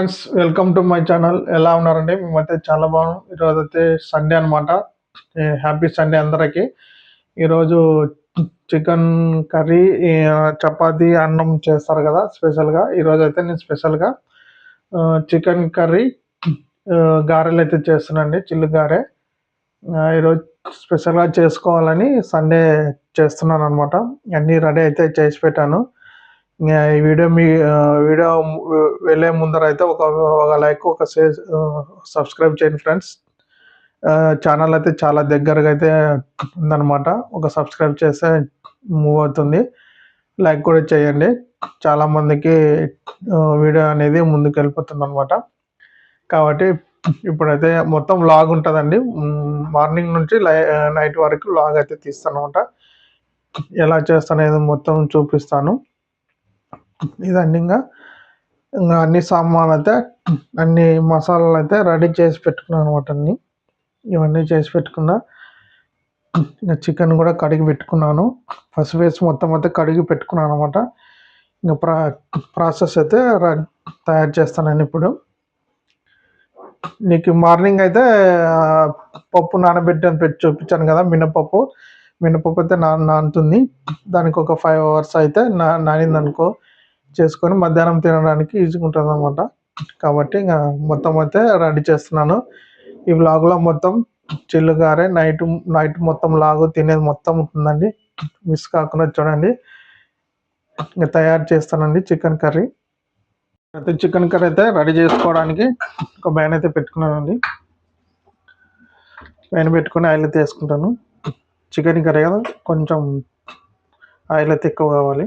Friends welcome to my channel ఎలా ఉన్నారండి? మేమైతే చాలా బాగున్నాం. ఈరోజు అయితే సండే అనమాట హ్యాపీ సండే అందరికీ. ఈరోజు చికెన్ కర్రీ చపాతి అన్నం చేస్తారు కదా స్పెషల్గా ఈరోజు అయితే నేను స్పెషల్గా చికెన్ కర్రీ గారెలు అయితే చేస్తున్నాండి చిల్లు గారె. ఈరోజు స్పెషల్గా చేసుకోవాలని సండే చేస్తున్నాను అనమాట అన్నీ రెడీ అయితే చేసి పెట్టాను. ఈ వీడియో మీ వీడియో వెళ్ళే ముందర అయితే ఒక ఒక లైక్ ఒక షేర్ సబ్స్క్రైబ్ చేయండి ఫ్రెండ్స్. ఛానల్ అయితే చాలా దగ్గరగా అయితే ఉందన్నమాట. ఒక సబ్స్క్రైబ్ చేస్తే మూవ్ అవుతుంది. లైక్ కూడా చేయండి. చాలామందికి వీడియో అనేది ముందుకు వెళ్ళిపోతుంది అనమాట కాబట్టి ఇప్పుడైతే మొత్తం లాగ్ ఉంటుందండి. మార్నింగ్ నుంచి లై నైట్ వరకు లాగ్ అయితే తీస్తాను అనమాట ఎలా చేస్తానేది మొత్తం చూపిస్తాను. ఇదండి ఇంకా ఇంకా అన్ని సామాన్లు అయితే అన్ని మసాలాలు అయితే రెడీ చేసి పెట్టుకున్నాను అనమాట అన్ని. ఇవన్నీ చేసి పెట్టుకున్నా ఇంకా చికెన్ కూడా కడిగి పెట్టుకున్నాను. ఫస్ట్ వేసి మొత్తం అయితే కడిగి పెట్టుకున్నాను అనమాట ఇంకా ప్రా ప్రాసెస్ అయితే తయారు తయారు నేను ఇప్పుడు. నీకు మార్నింగ్ అయితే పప్పు నానబెట్టని పెట్టి చూపించాను కదా మినపప్పు. మినపప్పు అయితే నా నానుతుంది. దానికి ఒక ఫైవ్ అవర్స్ అయితే నా నానింది అనుకో చేసుకొని మధ్యాహ్నం తినడానికి ఈజీగా ఉంటుంది అనమాట కాబట్టి ఇంకా మొత్తం అయితే రెడీ చేస్తున్నాను. ఈ వ్లాగ్లో మొత్తం చిల్లుగారే నైట్ నైట్ మొత్తం లాగు తినేది మొత్తం ఉంటుందండి. మిస్ కాకుండా చూడండి. ఇంకా తయారు చేస్తానండి చికెన్ కర్రీ. అయితే చికెన్ కర్రీ అయితే రెడీ చేసుకోవడానికి ఒక బ్యాన్ అయితే పెట్టుకున్నానండి. బ్యాన్ పెట్టుకొని ఆయిల్ అయితే వేసుకుంటాను. చికెన్ కర్రీ కదా కొంచెం ఆయిల్ అయితే ఎక్కువ కావాలి.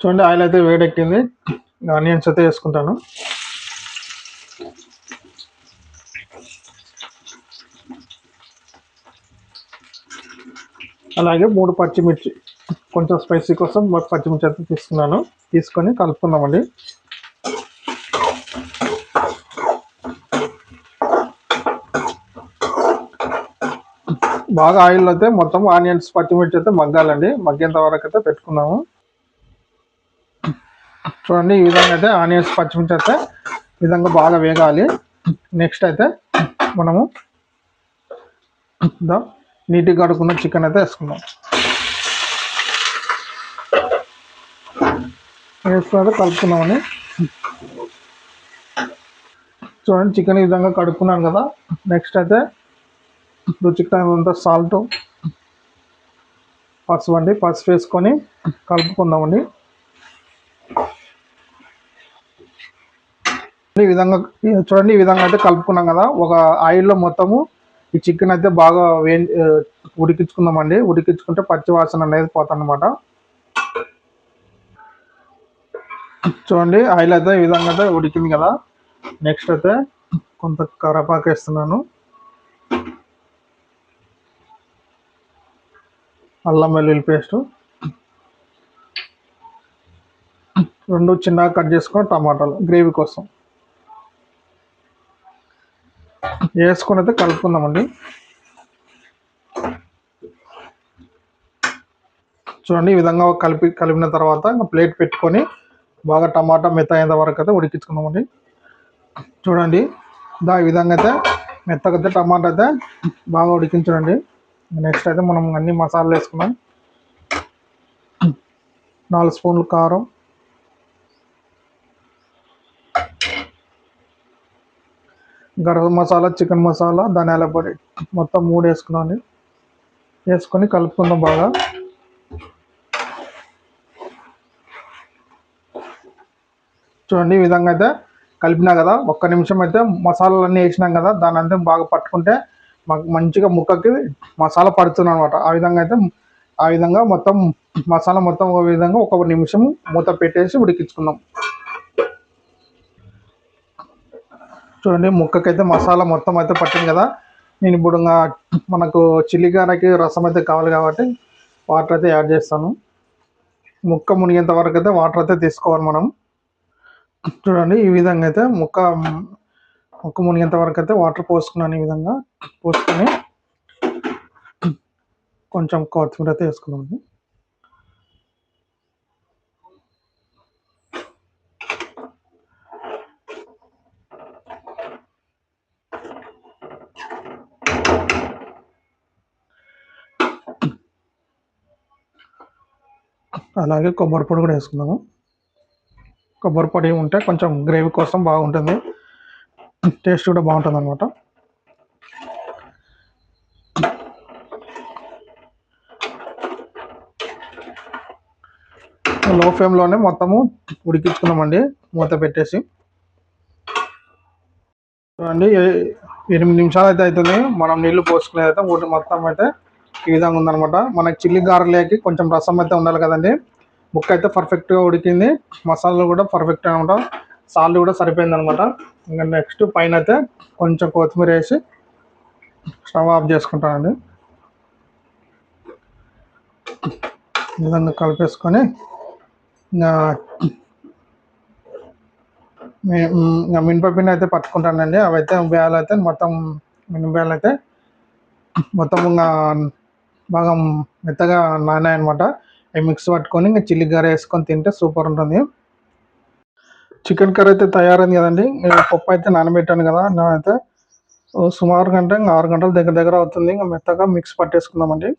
చూడండి ఆయిల్ అయితే వేడెక్కింది. ఆనియన్స్ అయితే వేసుకుంటాను. అలాగే మూడు పచ్చిమిర్చి కొంచెం స్పైసీ కోసం పచ్చిమిర్చి అయితే తీసుకున్నాను. తీసుకొని కలుపుకుందామండి. బాగా ఆయిల్ అయితే మొత్తం ఆనియన్స్ పచ్చిమిర్చి అయితే మగ్గాలండి. మగ్గేంత వరకు అయితే పెట్టుకున్నాము. చూడండి ఈ విధంగా అయితే ఆనియన్స్ పచ్చిమిర్చి అయితే ఈ విధంగా బాగా వేగాలి. నెక్స్ట్ అయితే మనము దా నీట్గా చికెన్ అయితే వేసుకుందాం. వేసుకున్న కలుపుకున్నామని చూడండి చికెన్ ఈ విధంగా కడుక్కున్నాను కదా. నెక్స్ట్ అయితే రుచికి తగినంత సాల్ట్ పసుపు అండి పసుపు వేసుకొని కలుపుకుందామండి. ఈ విధంగా చూడండి ఈ విధంగా అయితే కలుపుకున్నాం కదా. ఒక ఆయిల్లో మొత్తము ఈ చికెన్ అయితే బాగా వే ఉడికించుకుందామండి. ఉడికించుకుంటే పచ్చి వాసన అనేది పోతుందన్నమాట. చూడండి ఆయిల్ అయితే ఈ విధంగా అయితే ఉడికింది కదా. నెక్స్ట్ అయితే కొంత కరపాకు వేస్తున్నాను. అల్లం వెల్లుల్లి పేస్ట్. రెండు చిన్నగా కట్ చేసుకుని టమాటాలు గ్రేవీ కోసం. వేసుకొని అయితే కలుపుకుందామండి. చూడండి ఈ విధంగా కలిపి కలిపిన తర్వాత ఇంకా ప్లేట్ పెట్టుకొని బాగా టమాటా మెత్త అయ్యేంత వరకు అయితే ఉడికించుకుందామండి. చూడండి దా ఈ విధంగా అయితే మెత్తగా అయితే టమాటా అయితే బాగా ఉడికించండి నెక్స్ట్ అయితే మనం అన్ని మసాలాలు వేసుకున్నాం నాలుగు స్పూన్లు కారం. గరం మసాలా చికెన్ మసాలా ధనియాల పొడి మొత్తం మూడు వేసుకున్నాను. వేసుకొని కలుపుకుందాం బాగా. చూడండి ఈ విధంగా అయితే కలిపినా కదా ఒక్క నిమిషం అయితే మసాలాలు అన్నీ వేసినాం కదా దాని అంతా బాగా పట్టుకుంటే మాకు మంచిగా ముక్కకి మసాలా పడుతుంది అనమాట ఆ విధంగా అయితే ఆ విధంగా మొత్తం మసాలా మొత్తం ఒక విధంగా ఒక నిమిషం మూత పెట్టేసి ఉడికించుకుందాం. చూడండి ముక్కకైతే మసాలా మొత్తం అయితే పట్టింది కదా. నేను ఇప్పుడు ఇంకా మనకు చిల్లిగారకి రసం అయితే కావాలి కాబట్టి వాటర్ అయితే యాడ్ చేస్తాను. ముక్క మునిగేంత వరకు అయితే వాటర్ అయితే తీసుకోవాలి మనం. చూడండి ఈ విధంగా అయితే ముక్క ముక్క మునిగేంత వరకు అయితే వాటర్ పోసుకున్నాను ఈ విధంగా. పోసుకొని కొంచెం కొత్తిమీర అయితే వేసుకున్నాను అలాగే కొబ్బరి పొడి కూడా వేసుకుందాము. కొబ్బరి పొడి ఉంటే కొంచెం గ్రేవీ కోసం బాగుంటుంది. టేస్ట్ కూడా బాగుంటుంది అనమాట లో ఫ్లేమ్లోనే మొత్తము ఉడికించుకున్నామండి. మూత పెట్టేసి. చూడండి ఏ- ఎనిమిది నిమిషాలు అయితే అవుతుంది. మనం నీళ్ళు పోసుకునేది అయితే మొత్తం అయితే ఈ విధంగా ఉందనమాట మనకి చిల్లి గారెలకి కొంచెం రసం అయితే ఉండాలి కదండి. ముక్క అయితే పర్ఫెక్ట్గా ఉడికింది. మసాలాలు కూడా పర్ఫెక్ట్ అనమాట సాల్ట్ కూడా సరిపోయింది అనమాట ఇంకా నెక్స్ట్ పైన అయితే కొంచెం కొత్తిమీర వేసి స్టవ్ ఆఫ్ చేసుకుంటానండి. ఈ విధంగా కలిపేసుకొని ఇంకా మీ- మినపపిండి అయితే పట్టుకుంటానండి. అవైతే అయితే బేయాలు అయితే మొత్తం మినపేయాలు అయితే మొత్తం ఇంకా బాగా మెత్తగా నానాయి అనమాట అవి మిక్స్ పట్టుకొని ఇంకా చిల్లి కర్రీ వేసుకొని తింటే సూపర్ ఉంటుంది. చికెన్ కర్రీ అయితే తయారైంది కదండి. పప్పు అయితే నానబెట్టాను కదా నేనైతే. సుమారు గంట ఇంకా ఆరు గంటల దగ్గర దగ్గర అవుతుంది. ఇంకా మెత్తగా మిక్స్ పట్టేసుకుందామండి.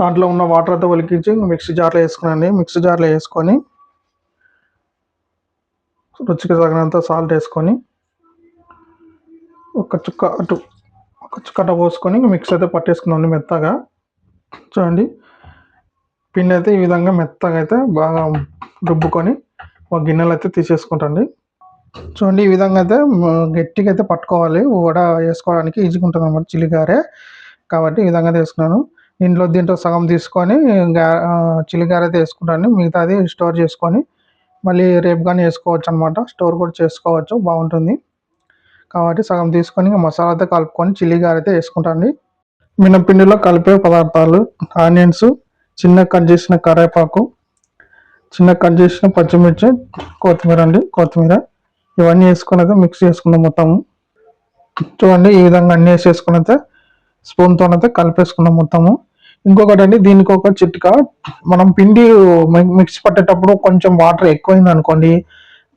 దాంట్లో ఉన్న వాటర్ అయితే ఒలికించి మిక్సీ జార్లో వేసుకునండి మిక్సీ జార్లో వేసుకొని రుచికి తగినంత సాల్ట్ వేసుకొని ఒక చుక్క అటు కట్ట పోసుకొని మిక్స్ అయితే పట్టేసుకున్నాం మెత్తగా. చూడండి. పిండి అయితే ఈ విధంగా మెత్తగా అయితే బాగా రుబ్బుకొని ఒక గిన్నెలు అయితే తీసేసుకుంటండి చూడండి ఈ విధంగా అయితే గట్టిగా అయితే పట్టుకోవాలి. వడ వేసుకోవడానికి ఈజీగా ఉంటుంది అనమాట చిలిగారే కాబట్టి ఈ విధంగా తీసుకున్నాను. దీంట్లో దీంట్లో సగం తీసుకొని గా- ఆ, అయితే వేసుకుంటాను మిగతాది స్టోర్ చేసుకొని మళ్ళీ రేపు కానీ వేసుకోవచ్చు అనమాట స్టోర్ కూడా చేసుకోవచ్చు. బాగుంటుంది. కాబట్టి సగం తీసుకొని ఇంకా మసాలా అయితే కలుపుకొని చిల్లీ గారు అయితే వేసుకుంటాండి మినపిండిలో కలిపే పదార్థాలు ఆనియన్స్ చిన్న కట్ చేసిన కరివేపాకు చిన్న కట్ చేసిన పచ్చిమిర్చి కొత్తిమీర అండి కొత్తిమీర. ఇవన్నీ వేసుకున్నది అయితే మిక్స్ చేసుకుందాం మొత్తం చూడండి ఈ విధంగా అన్ని వేసేసుకుని అయితే స్పూన్తో అయితే కలిపేసుకుందాం మొత్తము. ఇంకొకటి అండి దీనికి ఒక చిట్కా. మనం పిండి మిక్స్ పట్టేటప్పుడు కొంచెం వాటర్ ఎక్కువైంది అనుకోండి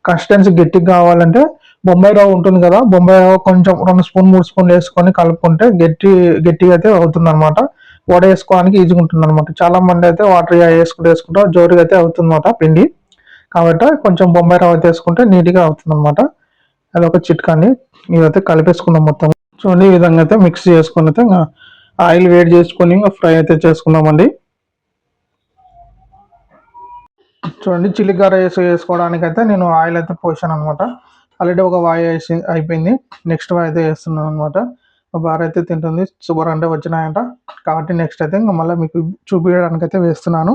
కన్సిస్టెన్సీ గట్టిగా కావాలంటే బొంబాయి రవ్వ ఉంటుంది కదా బొంబాయి రవ్వ కొంచెం రెండు స్పూన్ మూడు స్పూన్లు వేసుకొని కలుపుకుంటే గట్టి గట్టిగా అయితే అవుతుంది అనమాట వడ వేసుకోవడానికి ఈజీగా ఉంటుంది అనమాట చాలా మంది అయితే వాటర్ వేసుకుంటూ వేసుకుంటూ జోరుగా అయితే అవుతుంది అనమాట పిండి. కాబట్టి కొంచెం బొంబాయి రవ్వ అయితే వేసుకుంటే నీట్గా అవుతుంది అనమాట అదొక చిట్కా అండి ఇదైతే కలిపేసుకుందాం మొత్తం. చూడండి ఈ విధంగా అయితే మిక్స్ చేసుకుని అయితే ఇంకా ఆయిల్ వేడి చేసుకొని ఇంకా ఫ్రై అయితే చేసుకుందామండి. చూడండి చిల్లిగార వేసి వేసుకోవడానికి అయితే నేను ఆయిల్ అయితే పోసాను అనమాట ఆల్రెడీ ఒక వాయి వేసి అయిపోయింది. నెక్స్ట్ వాయి అయితే వేస్తున్నాను అనమాట ఒక అయితే తింటుంది. షుగర్ అంటే వచ్చినాయంట. కాబట్టి నెక్స్ట్ అయితే ఇంకా మళ్ళీ మీకు చూపించడానికి అయితే వేస్తున్నాను.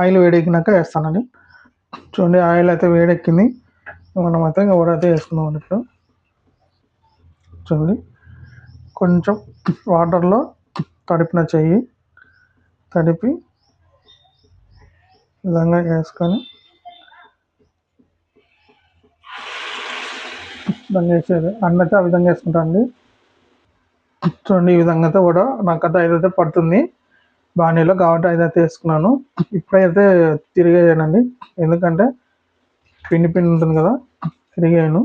ఆయిల్ వేడెక్కినాక వేస్తానండి. చూడండి ఆయిల్ అయితే వేడెక్కింది. మనం అయితే ఇంకా వడ అయితే వేసుకుందాం ఇప్పుడు. చూడండి కొంచెం వాటర్లో తడిపిన చెయ్యి తడిపి విధంగా వేసుకొని విధంగా వేసేది అన్నైతే ఆ విధంగా వేసుకుంటానండి చూడండి ఈ విధంగా అయితే కూడా నాకైతే ఐదైతే పడుతుంది. బాణీలో కాబట్టి ఐదైతే వేసుకున్నాను. ఇప్పుడైతే తిరిగేయనండి ఎందుకంటే పిండి పిండి ఉంటుంది కదా తిరిగేయను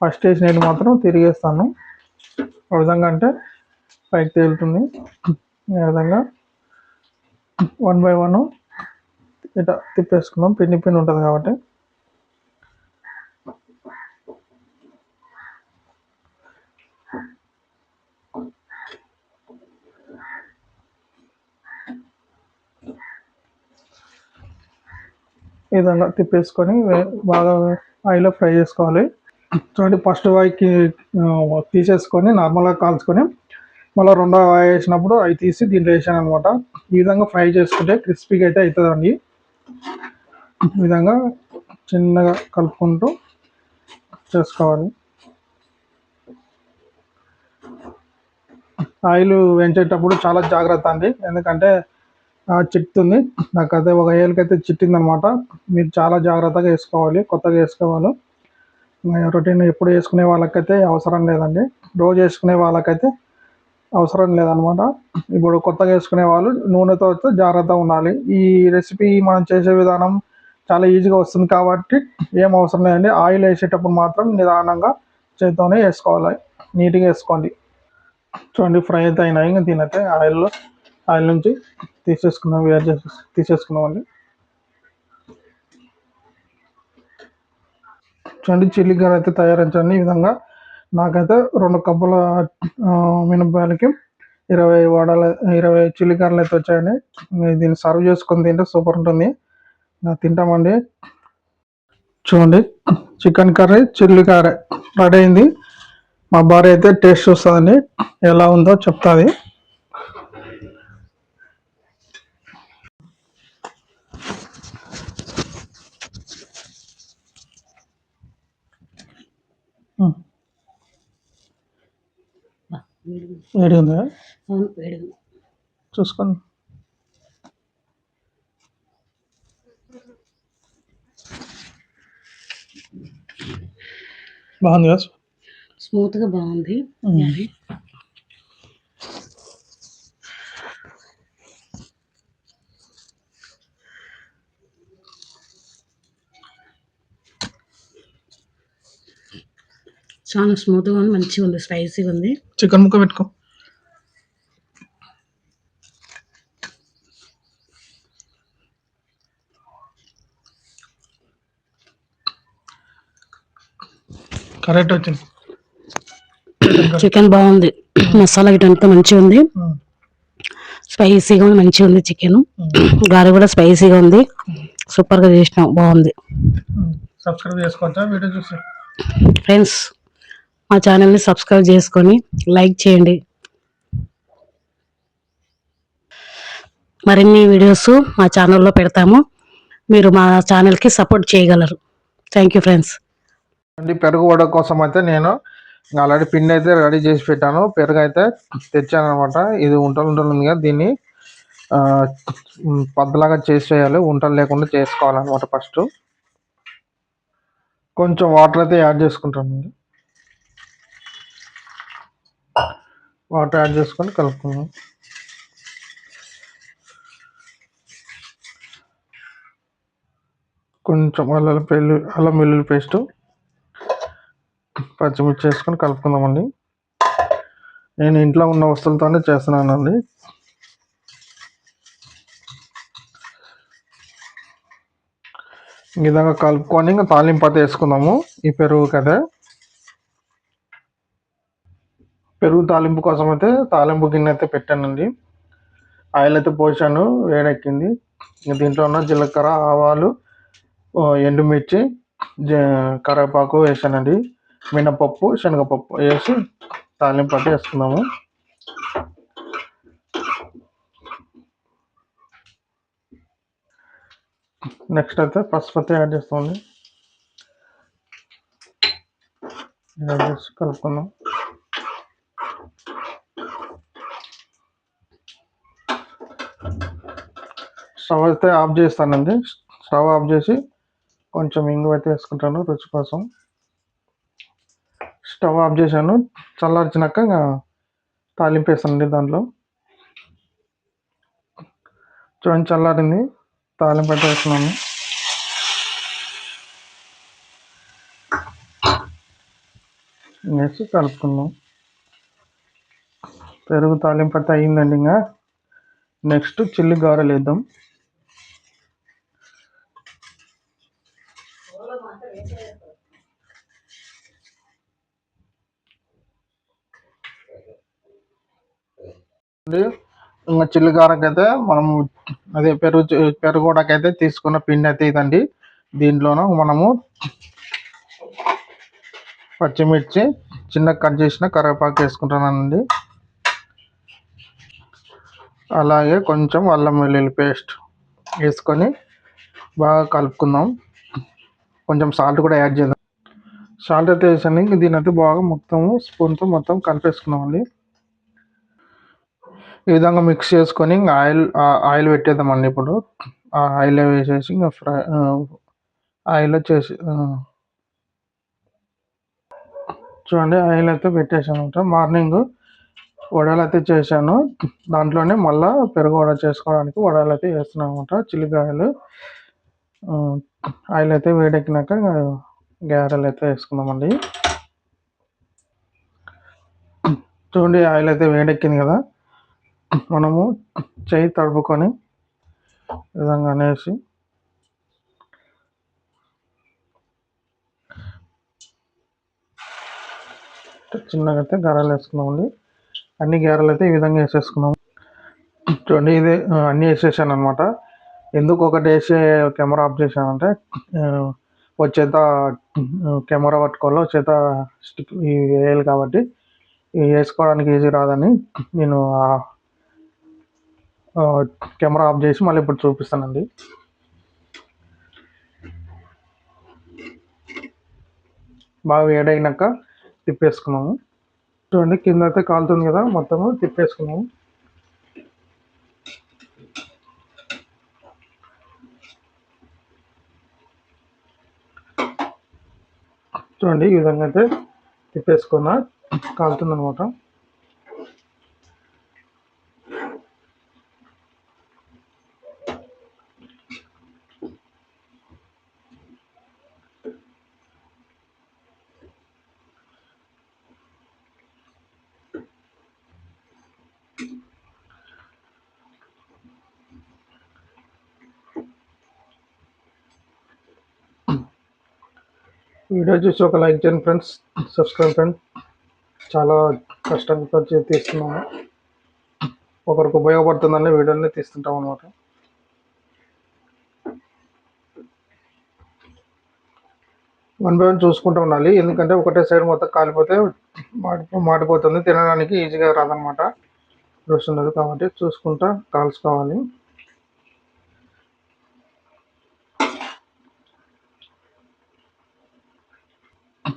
ఫస్ట్ వేసినవి మాత్రం తిరిగేస్తాను ఆ విధంగా అంటే పైకి తేలుతుంది. ఈ విధంగా వన్ బై వన్ ఇట్లా తిప్పేసుకున్నాం. పిండి పిండి ఉంటుంది కాబట్టి. ఈ విధంగా తిప్పేసుకొని బాగా ఆయిల్లో ఫ్రై చేసుకోవాలి. చూడండి ఫస్ట్ వాయికి తీసేసుకొని నార్మల్గా కాల్చుకొని మళ్ళీ రెండో వాయి వేసినప్పుడు అవి తీసి దీంట్లో వేసాను అనమాట ఈ విధంగా ఫ్రై చేసుకుంటే క్రిస్పీగా అయితే అవుతుందండి. ఈ విధంగా చిన్నగా కలుపుకుంటూ చేసుకోవాలి. ఆయిల్ వేయించేటప్పుడు చాలా జాగ్రత్త అండి. ఎందుకంటే చిట్టుతుంది. నాకు అదే ఒక ఏళ్ళకైతే చిట్టింది అనమాట మీరు చాలా జాగ్రత్తగా వేసుకోవాలి కొత్తగా వేసుకోవాలి. రొటీన్ ఎప్పుడు వేసుకునే వాళ్ళకైతే అవసరం లేదండి. రోజు వేసుకునే వాళ్ళకైతే అవసరం లేదనమాట. ఇప్పుడు కొత్తగా వేసుకునే వాళ్ళు నూనెతో అయితే జాగ్రత్తగా ఉండాలి. ఈ రెసిపీ మనం చేసే విధానం చాలా ఈజీగా వస్తుంది కాబట్టి ఏం అవసరం లేదండి. ఆయిల్ వేసేటప్పుడు మాత్రం నిదానంగా చేతితోనే వేసుకోవాలి. నీట్గా వేసుకోండి. చూడండి ఫ్రై అయితే అయినాయి. ఇంకా దీనైతే ఆయిల్లో ఆయిల్ నుంచి తీసేసుకున్నాం వేరు చేసి తీసేసుకున్నామండి చూడండి చిల్లి గారు అయితే తయారించండి ఈ విధంగా. నాకైతే రెండు కప్పుల మినపాయలకి ఇరవై వడల ఇరవై చిల్లికారలు అయితే వచ్చాయండి. దీన్ని సర్వ్ చేసుకొని తింటే సూపర్ ఉంటుంది. తింటామండి. చూడండి chicken curry chilli curry ready అయింది. మా భార్య అయితే టేస్ట్ చూస్తుందండి. ఎలా ఉందో చెప్తుంది. వేడి ఉందా చూసుకోండి బాగుంది కదా స్మూత్గా బాగుంది చాలా స్మూత్గా ఉంది మంచిగా ఉంది స్పైసీగా ఉంది. చికెన్ ముక్క పెట్టుకో. కరెక్ట్ వచ్చింది. చికెన్ బాగుంది. మసాలా గిట్ అంతా మంచిగా ఉంది. స్పైసీగా ఉంది మంచిగా ఉంది చికెన్. గారి కూడా స్పైసీగా ఉంది. సూపర్గా చేసినాం బాగుంది. సబ్స్క్రైబ్ చేసుకోవచ్చా? వీడియో చూసి. ఫ్రెండ్స్ మా ఛానల్ని సబ్స్క్రైబ్ చేసుకొని లైక్ చేయండి. మరిన్ని వీడియోస్ మా ఛానల్లో పెడతాము. మీరు మా ఛానల్కి సపోర్ట్ చేయగలరు. థ్యాంక్ యూ ఫ్రెండ్స్ అండి పెరుగు వడ కోసం అయితే నేను ఆల్రెడీ పిండి అయితే రెడీ చేసి పెట్టాను. పెరుగు అయితే తెచ్చాను అనమాట ఇది ఉంటలు ఉంటుంది కదా దీన్ని పద్దలాగా చేసి ఉంటలు లేకుండా చేసుకోవాలన్నమాట ఫస్ట్. కొంచెం వాటర్ అయితే యాడ్ చేసుకుంటానండి. వాటర్ యాడ్ చేసుకొని కలుపుకుందాం. కొంచెం అల్లం పెళ్ళి అల్లం వెల్లుల్లి పేస్టు పచ్చిమిర్చి వేసుకొని కలుపుకుందామండి. నేను ఇంట్లో ఉన్న వస్తువులతోనే చేస్తున్నానండి. ఈ విధంగా కలుపుకొని ఇంకా తాలింపు అయితే వేసుకుందాము. ఈ పెరుగు కదా పెరుగు తాలింపు కోసం అయితే తాలింపు గిన్నె అయితే పెట్టానండి. ఆయిల్ అయితే పోసాను వేడెక్కింది. దీంట్లో ఉన్న జీలకర్ర ఆవాలు ఎండుమిర్చి కరివేపాకు వేసానండి. మినపప్పు శనగపప్పు వేసి తాలింపు అయితే వేసుకున్నాము నెక్స్ట్ అయితే పసుపు అయితే యాడ్ చేస్తామండి. యాడ్ చేసి కలుపుకుందాం. స్టవ్ అయితే ఆఫ్ చేస్తానండి. స్టవ్ ఆఫ్ చేసి కొంచెం ఇంగు అయితే వేసుకుంటాను రుచి కోసం. స్టవ్ ఆఫ్ చేశాను. చల్లార్చినాక తాలింపేస్తానండి తాలింపు వేస్తానండి దాంట్లో. చూడండి చల్లారింది. తాలింపు అయితే వేస్తున్నాను. వేసి కలుపుకుందాం. పెరుగు తాలింపు అయితే అయ్యిందండి ఇంకా. నెక్స్ట్ చిల్లి గారెలు వేద్దాం. ఇంకా చిల్లిగారకైతే మనము అదే పెరుగు చ- పెరుగుడకైతే తీసుకున్న పిండి అయితే ఇదండి. దీంట్లోనూ మనము పచ్చిమిర్చి చిన్న కట్ చేసిన కరివేపాకు వేసుకుంటున్నానండి. అలాగే కొంచెం అల్లం వెల్లుల్లి పేస్ట్ వేసుకొని బాగా కలుపుకుందాం. కొంచెం సాల్ట్ కూడా యాడ్ చేద్దాం. సాల్ట్ అయితే వేసాను దీని అయితే బాగా మొత్తము స్పూన్తో మొత్తం కలిపేసుకున్నామండి ఈ విధంగా మిక్స్ చేసుకొని ఇంకా ఆయిల్ ఆ- ఆయిల్ పెట్టేద్దామండి ఇప్పుడు. ఆ ఆయిల్ వేసేసి ఇంకా ఫ్రై ఆయిల్ చేసి చూడండి ఆయిల్ అయితే పెట్టేసాను మార్నింగ్ వడలు అయితే చేశాను. దాంట్లోనే మళ్ళీ పెరుగు వడ చేసుకోవడానికి వడలు అయితే వేస్తున్నాను అనమాట చిల్లికాయలు ఆయిల్ అయితే వేడెక్కినాక గారెలు అయితే వేసుకుందామండి. చూడండి ఆయిల్ అయితే వేడెక్కింది కదా. మనము చేయి తడుపుకొని విధంగా అనేసి చిన్నగా అయితే గారెలు వేసుకున్నామండి అన్ని గారెలు అయితే ఈ విధంగా వేసేసుకున్నాం చూడండి ఇదే అన్నీ వేసేసాను అనమాట ఎందుకు ఒకటి వేసి కెమెరా ఆఫ్ చేశానంటే ఆ, వచ్చేత కెమెరా పట్టుకోవాలి వచ్చేత స్టిక్ వేయాలి కాబట్టి వేసుకోవడానికి ఈజీ రాదని నేను కెమెరా ఆఫ్ చేసి మళ్ళీ ఇప్పుడు చూపిస్తానండి. బాగా వేడైనాక తిప్పేసుకున్నాము. చూడండి కింద అయితే కాలుతుంది కదా మొత్తము తిప్పేసుకున్నాము. చూడండి ఈ విధంగా అయితే తిప్పేసుకున్న కాలుతుంది అనమాట వీడియో చూసి ఒక లైక్ చేయండి ఫ్రెండ్స్. Subscribe friend. చాలా కష్టంతో తీస్తున్నాము. ఒకరికి ఉపయోగపడుతుందని వీడియోని తీస్తుంటాం అనమాట వన్ బై వన్ చూసుకుంటూ ఉండాలి. ఎందుకంటే ఒకటే సైడ్ మొత్తం కాలిపోతే మాడి మాడిపోతుంది. తినడానికి ఈజీగా రాదనమాట రుచి ఉండదు కాబట్టి చూసుకుంటా కాల్చుకోవాలి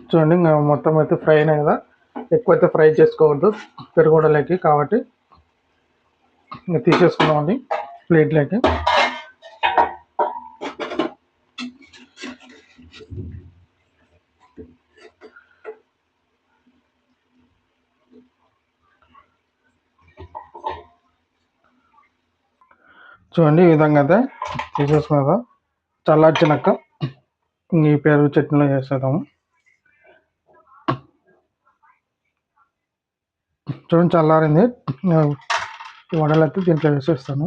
చూడండి ఇంకా మొత్తం అయితే ఫ్రై అయినాయి కదా. అయితే ఫ్రై చేసుకోవద్దు పెరుగుడలోకి కాబట్టి ఇంకా తీసేసుకున్నామండి ప్లేట్లోకి. చూడండి ఈ విధంగా అయితే తీసేసుకున్న చల్లార్చినాక ఈ పెరుగు చట్నీలో చేసేద్దాము చూడండి చల్లారింది వడలైతే దీంట్లో వేసేస్తాను.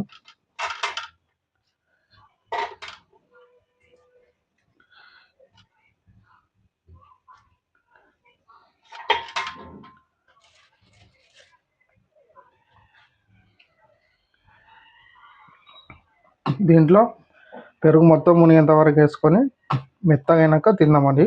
దీంట్లో పెరుగు మొత్తం మునిగేంత వరకు వేసుకొని మెత్తగా తిందామండి.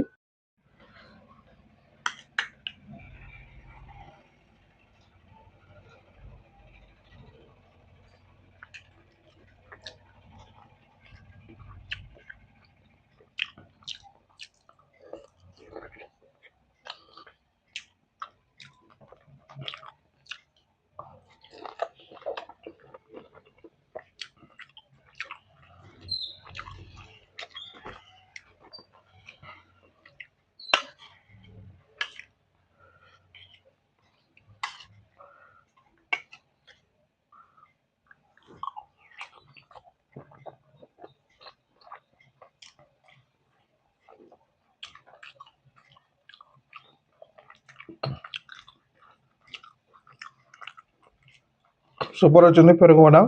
సూపర్ వచ్చింది పెరుగు వడ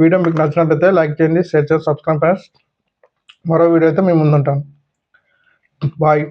వీడియో మీకు నచ్చినట్లయితే లైక్ చేయండి షేర్ చేసి సబ్స్క్రైబ్ ఫ్రెండ్స్ మరో వీడియో అయితే మేము ముందుంటాం. బాయ్.